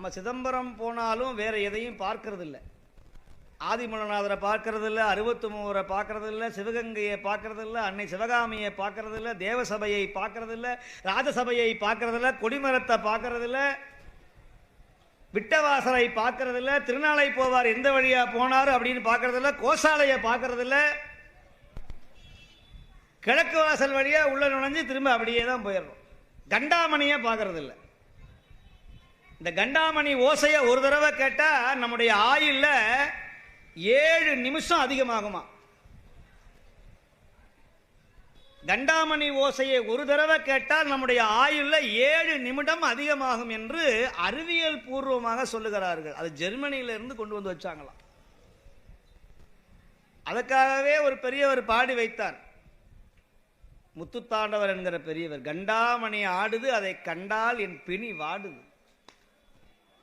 நம்ம சிதம்பரம் போனாலும் வேற எதையும் பார்க்கறது இல்லை ஆதிமூலநாதரை பார்க்கறது இல்லை அறுபத்து மூவரை பார்க்கறது இல்லை சிவகங்கையை பார்க்கறது இல்லை அன்னை சிவகாமியை பார்க்கறது இல்லை தேவசபையை பார்க்கறது இல்லை ராஜசபையை பார்க்கறது இல்லை கொடிமரத்தை பார்க்கறது இல்லை விட்டவாசலை பார்க்கறது இல்லை திருநாளை போவார் எந்த வழியாக போனார் அப்படின்னு பார்க்கறது இல்லை கோசாலையை பார்க்கறது இல்லை கிழக்கு வாசல் வழியாக உள்ள நுழைஞ்சு திரும்ப அப்படியே தான் போயிடுறோம். கண்டாமணியை பார்க்கறது இல்லை இந்த கண்டாமணி ஓசையை ஒரு தடவை கேட்டா நம்முடைய ஆயுள்ல ஏழு நிமிஷம் அதிகமாகுமா? கண்டாமணி ஓசையை ஒரு தடவை கேட்டால் நம்முடைய ஆயுள்ல ஏழு நிமிடம் அதிகமாகும் என்று அறிவியல் பூர்வமாக சொல்லுகிறார்கள். அது ஜெர்மனியில இருந்து கொண்டு வந்து வச்சாங்களாம். அதற்காகவே ஒரு பெரியவர் பாடி வைத்தார். முத்துத்தாண்டவர் என்கிற பெரியவர் கண்டாமணி ஆடுது அதை கண்டால் என் பிணி வாடுது.